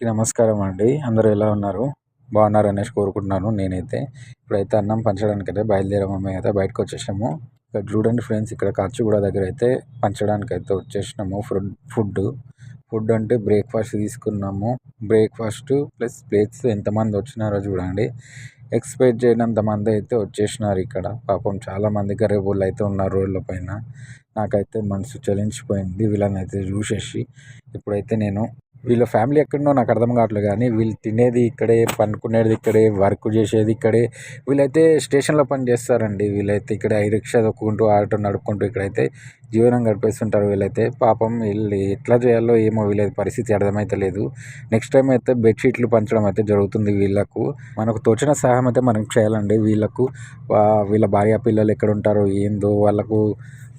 నమస్కారం అండి. అందరూ ఎలా ఉన్నారు? బాగున్నారు అనేసి కోరుకుంటున్నాను నేనైతే. ఇప్పుడైతే అన్నం పంచడానికి అయితే బయలుదేరాము అయితే బయటకు వచ్చేసాము ఇక్కడ చూడండి ఫ్రెండ్స్ ఇక్కడ ఖర్చుగూడ దగ్గర అయితే పంచడానికి అయితే వచ్చేసినాము. ఫుడ్ ఫుడ్ ఫుడ్ అంటే బ్రేక్ఫాస్ట్ తీసుకున్నాము. బ్రేక్ఫాస్ట్ ప్లస్ ప్లేట్స్ ఎంతమంది వచ్చినారో చూడండి. ఎక్స్పెక్ట్ చేయనంత మంది అయితే వచ్చేసినారు ఇక్కడ. పాపం చాలామంది గరీబులు అయితే ఉన్నారు రోడ్ల పైన. నాకైతే మనసు చలించిపోయింది. వీళ్ళని అయితే చూసేసి ఇప్పుడైతే నేను వీళ్ళ ఫ్యామిలీ ఎక్కడనో నాకు అర్థం కావట్లేదు కానీ వీళ్ళు తినేది ఇక్కడే పనుకునేది ఇక్కడే వర్క్ చేసేది ఇక్కడే. వీళ్ళైతే స్టేషన్లో పని చేస్తారండి. వీళ్ళైతే ఇక్కడ ఈ రిక్షా తొక్కుంటూ ఆటో నడుపుకుంటూ ఇక్కడైతే జీవనం గడిపేస్తుంటారు వీళ్ళైతే. పాపం వీళ్ళు ఎట్లా చేయాలో ఏమో వీళ్ళ పరిస్థితి అర్థమైతలేదు నెక్స్ట్ టైం అయితే బెడ్షీట్లు పంచడం అయితే జరుగుతుంది వీళ్ళకు. మనకు తోచిన సహాయం అయితే మనం చేయాలండి. వీళ్ళకు వీళ్ళ భార్య పిల్లలు ఎక్కడ ఉంటారో ఏందో వాళ్ళకు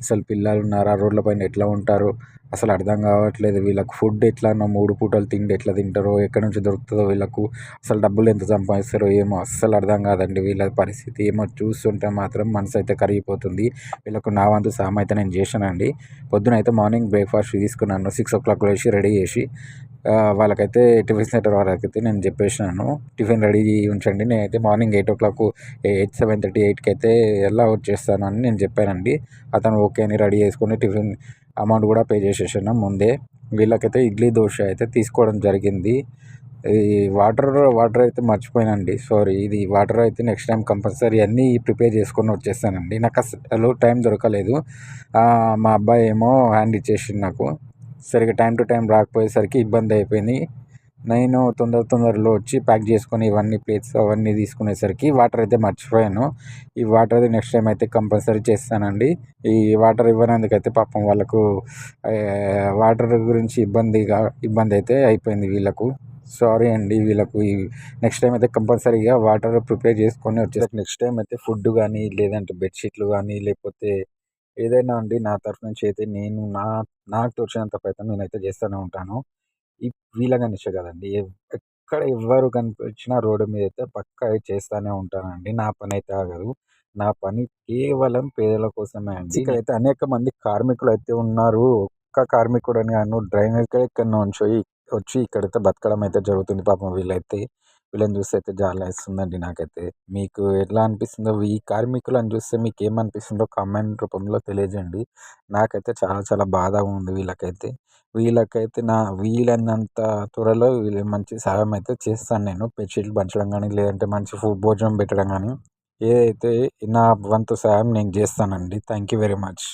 అసలు పిల్లలు ఉన్నారా రోడ్ల పైన ఎట్లా ఉంటారు? అసలు అర్థం కావట్లేదు. వీళ్ళకు ఫుడ్ ఎట్లా? మూడు పూటలు తిండి ఎట్లా తింటారో? ఎక్కడి నుంచి దొరుకుతుందో వీళ్ళకు? అసలు డబ్బులు ఎంత సంపాదిస్తారో ఏమో అస్సలు అర్థం కాదండి. వీళ్ళ పరిస్థితి ఏమో చూస్తుంటే మాత్రం మనసు అయితే కరిగిపోతుంది. వీళ్ళకు నా వంతు సహాయం అయితే నేను చేశానండి. పొద్దున అయితే మార్నింగ్ బ్రేక్ఫాస్ట్ తీసుకున్నాను. సిక్స్ ఓ క్లాక్ లేచి రెడీ చేసి వాళ్ళకైతే టిఫిన్ సెంటర్ వాళ్ళకైతే నేను చెప్పేసినాను. టిఫిన్ రెడీ ఉంచండి. నేనైతే morning eight o'clock eight seven thirty ఎయిట్కి అయితే ఎలా వచ్చేస్తాను అని నేను చెప్పానండి. అతను ఓకే అని రెడీ చేసుకొని టిఫిన్ అమౌంట్ కూడా పే చేసేసాను ముందే. వీళ్ళకైతే ఇడ్లీ దోశ అయితే తీసుకోవడం జరిగింది. ఈ వాటర్ వాటర్ అయితే మర్చిపోయానండి. సారీ ఇది వాటర్ అయితే నెక్స్ట్ టైం కంపల్సరీ అన్నీ ప్రిపేర్ చేసుకొని వచ్చేస్తానండి. నాకు అసలు టైం దొరకలేదు. మా అబ్బాయి ఏమో హ్యాండ్ ఇచ్చేసింది నాకు. సరిగ్గా టైం టు టైం రాకపోయేసరికి ఇబ్బంది అయిపోయింది. నేను తొందర తొందరలో వచ్చి ప్యాక్ చేసుకొని ఇవన్నీ ప్లేట్స్ అవన్నీ తీసుకునేసరికి వాటర్ అయితే మర్చిపోయాను. ఈ వాటర్ అయితే నెక్స్ట్ టైం అయితే కంపల్సరీ చేస్తానండి. ఈ వాటర్ ఇవ్వనందుకైతే పాపం వాళ్ళకు వాటర్ గురించి ఇబ్బందిగా ఇబ్బంది అయితే అయిపోయింది వీళ్ళకు. సారీ అండి వీళ్ళకు. నెక్స్ట్ టైం అయితే కంపల్సరీగా వాటర్ ప్రిపేర్ చేసుకొని వచ్చేసి నెక్స్ట్ టైం అయితే ఫుడ్ కానీ లేదంటే బెడ్షీట్లు కానీ లేకపోతే ఏదైనా అండి నా తరఫు నుంచి అయితే నేను నా నాకు తోచినంత ప్రయత్నం నేనైతే చేస్తూనే ఉంటాను. ఈ వీళ్ళకనిచ్చే కదండి. ఎక్కడ ఎవ్వరు కనిపించినా రోడ్డు మీద అయితే పక్కా చేస్తూనే ఉంటానండి. నా పని అయితే ఆగదు. నా పని కేవలం పేదల కోసమే అండి. ఇక్కడైతే అనేక మంది కార్మికులు అయితే ఉన్నారు. ఒక్క కార్మికుడు అని కాను డ్రైనేజ్ ఎక్కడి నుంచో వచ్చి ఇక్కడైతే బతకడం అయితే జరుగుతుంది పాపం వీళ్ళైతే. వీళ్ళని చూస్తే అయితే జాలి వేస్తుందండి నాకైతే. మీకు ఎట్లా అనిపిస్తుందో ఈ కార్మికులను చూస్తే మీకు ఏమనిపిస్తుందో కామెంట్ రూపంలో తెలియజేయండి. నాకైతే చాలా చాలా బాధగా ఉంది వీళ్ళకైతే. వీళ్ళకైతే నా వీలైనంత త్వరలో వీళ్ళు మంచి సహాయం అయితే చేస్తాను నేను. బెడ్షీట్లు పంచడం కానీ లేదంటే మంచి ఫుడ్ భోజనం పెట్టడం కానీ ఏదైతే నా వంతు సహాయం నేను చేస్తానండి. Thank you very much